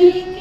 Thank you.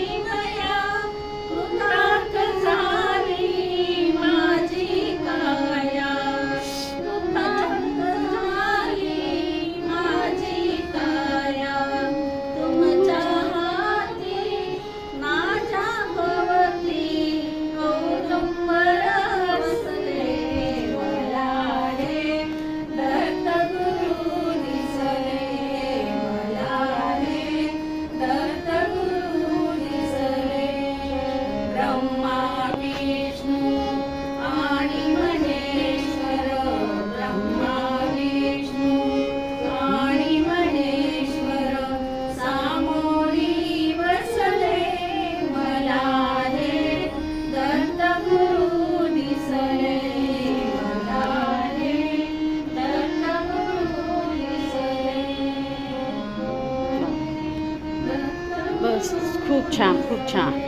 खूप छान खूप छान.